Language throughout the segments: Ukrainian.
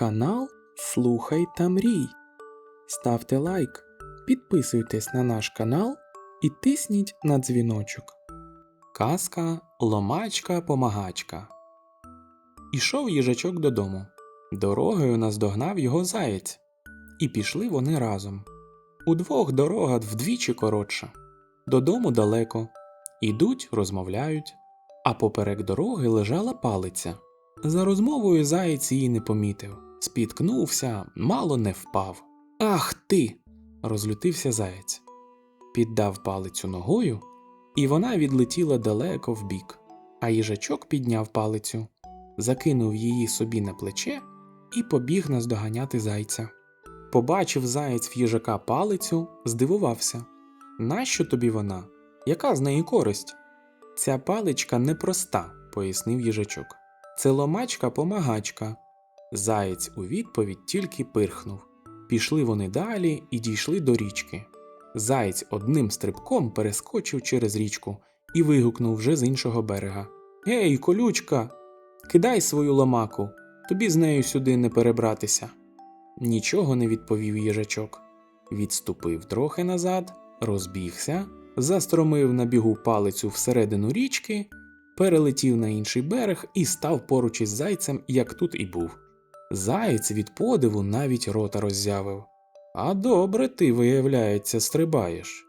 Канал Слухай та мрій. Ставте лайк, підписуйтесь на наш канал і тисніть на дзвіночок. Казка Ломачка помагачка. Ішов їжачок додому. Дорогою наздогнав його заєць. І пішли вони разом. Удвох дорога вдвічі коротша. Додому далеко. Ідуть, розмовляють, а поперек дороги лежала палиця. За розмовою заєць її не помітив, спіткнувся, мало не впав. Ах ти! розлютився заєць. Піддав палицю ногою, і вона відлетіла далеко вбік. А їжачок підняв палицю, закинув її собі на плече і побіг наздоганяти зайця. Побачив заєць в їжака палицю, здивувався. Нащо тобі вона? Яка з неї користь? Ця паличка непроста, пояснив їжачок. Це ломачка помагачка. Заєць у відповідь тільки пирхнув. Пішли вони далі і дійшли до річки. Заєць одним стрибком перескочив через річку і вигукнув вже з іншого берега: Гей, колючка, кидай свою ломаку, тобі з нею сюди не перебратися. Нічого не відповів їжачок. Відступив трохи назад, розбігся, застромив на бігу палицю всередину річки, перелетів на інший берег і став поруч із зайцем, як тут і був. Заєць від подиву навіть рота роззявив. А добре ти, виявляється, стрибаєш.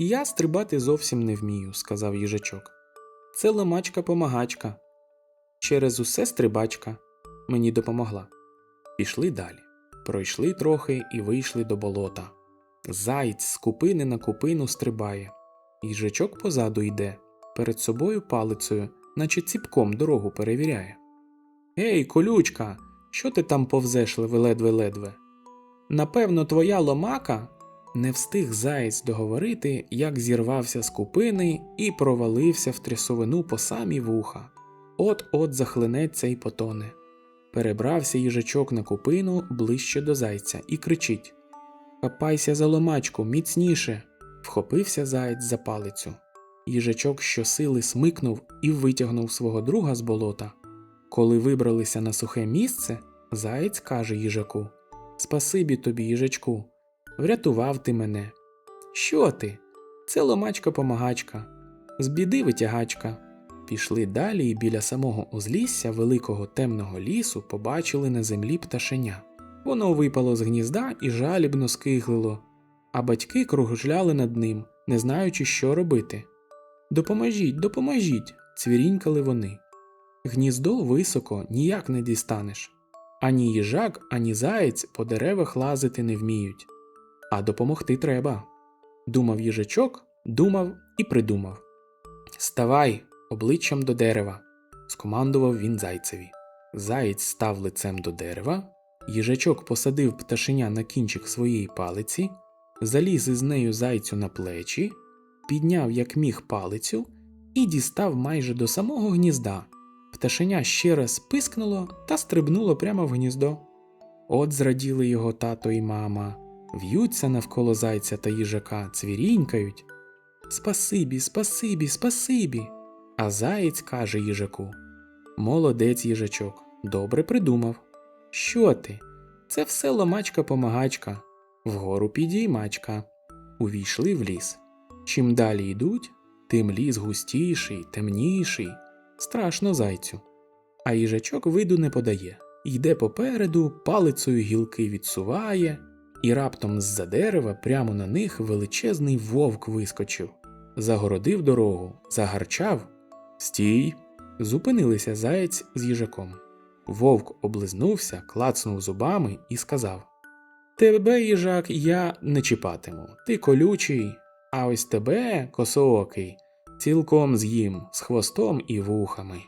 Я стрибати зовсім не вмію, сказав їжачок. Це ломачка помагачка. Через усе стрибачка мені допомогла. Пішли далі. Пройшли трохи і вийшли до болота. Заєць з купини на купину стрибає. Їжачок позаду йде, перед собою палицею, наче ціпком дорогу перевіряє. Ей, колючка, що ти там повзеш ледве-ледве? Напевно, твоя ломака не встиг заєць договорити, як зірвався з купини і провалився в трясовину по самі вуха. От-от захлинеться і потоне. Перебрався їжачок на купину ближче до зайця і кричить Хапайся за ломачку, міцніше. Вхопився заєць за палицю. Їжачок щосили смикнув і витягнув свого друга з болота. Коли вибралися на сухе місце, заєць каже їжаку Спасибі тобі, їжачку, врятував ти мене. Що ти? Це ломачка помагачка, з біди витягачка. Пішли далі і біля самого узлісся великого темного лісу побачили на землі пташеня. Воно випало з гнізда і жалібно скиглило, а батьки кружляли над ним, не знаючи, що робити. Допоможіть, допоможіть, цвірінькали вони. Гніздо високо ніяк не дістанеш. Ані їжак, ані заєць по деревах лазити не вміють. А допомогти треба. Думав їжачок, думав і придумав. Ставай обличчям до дерева, скомандував він зайцеві. Заєць став лицем до дерева, їжачок посадив пташеня на кінчик своєї палиці, заліз із нею зайцю на плечі, підняв як міг палицю і дістав майже до самого гнізда. Пташеня ще раз пискнуло та стрибнуло прямо в гніздо. От зраділи його тато і мама, в'ються навколо зайця та їжака, цвірінькають. Спасибі, спасибі, спасибі. А заєць каже їжаку Молодець їжачок, добре придумав. Що ти? Це все ломачка помагачка, вгору підіймачка. Увійшли в ліс. Чим далі йдуть, тим ліс густіший, темніший. Страшно зайцю. А їжачок виду не подає. Йде попереду, палицею гілки відсуває, і раптом з-за дерева прямо на них величезний вовк вискочив, загородив дорогу, загарчав. Стій. Зупинилися заєць з їжаком. Вовк облизнувся, клацнув зубами і сказав: Тебе, їжак, я не чіпатиму. Ти колючий, а ось тебе, косоокий, цілком з'їм з хвостом і вухами.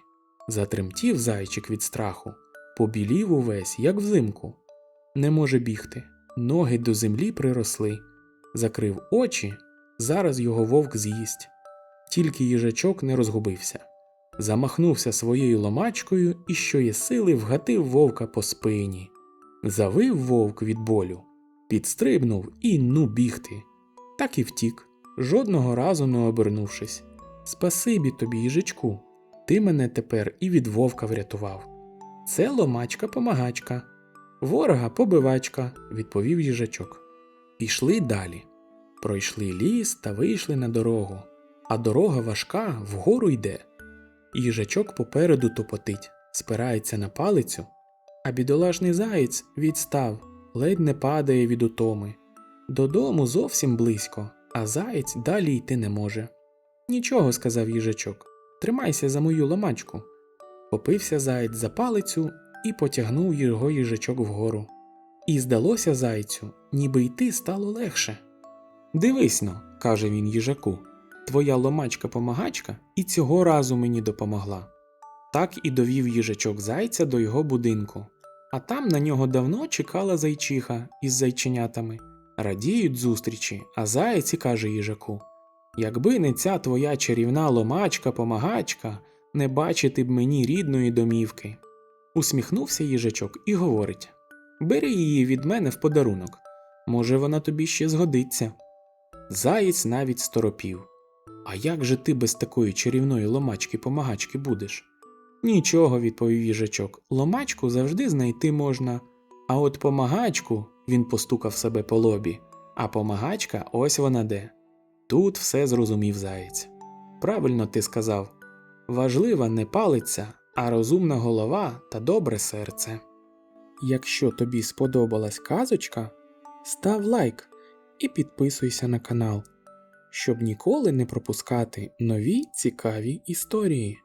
Затремтів зайчик від страху, побілів увесь, як взимку. Не може бігти, ноги до землі приросли, закрив очі, зараз його вовк з'їсть. Тільки їжачок не розгубився. Замахнувся своєю ломачкою і, що є сили, вгатив вовка по спині. Завив вовк від болю, підстрибнув і ну бігти. Так і втік, жодного разу не обернувшись. Спасибі тобі, їжачку, ти мене тепер і від вовка врятував. Це ломачка помагачка. ворога побивачка, відповів їжачок. Пішли далі. Пройшли ліс та вийшли на дорогу, а дорога важка вгору йде. Їжачок попереду топотить, спирається на палицю, а бідолашний заєць відстав, ледь не падає від утоми. Додому зовсім близько, а заєць далі йти не може. Нічого, сказав їжачок, тримайся за мою ломачку. Попився заєць за палицю і потягнув його їжачок вгору. І здалося зайцю, ніби йти стало легше. Дивись но, каже він їжаку, твоя ломачка-помагачка і цього разу мені допомогла. Так і довів їжачок зайця до його будинку, а там на нього давно чекала зайчиха із зайченятами. Радіють зустрічі, а заєць каже їжаку: Якби не ця твоя чарівна ломачка-помагачка, не бачити б мені рідної домівки. Усміхнувся їжачок і говорить: Бери її від мене в подарунок. Може, вона тобі ще згодиться. Заєць навіть сторопів. А як же ти без такої чарівної ломачки-помагачки будеш? Нічого, відповів їжачок, ломачку завжди знайти можна. А от помагачку він постукав себе по лобі, а помагачка ось вона де. Тут все зрозумів заєць. Правильно ти сказав важлива не палиця, а розумна голова та добре серце. Якщо тобі сподобалась казочка, став лайк і підписуйся на канал, щоб ніколи не пропускати нові цікаві історії.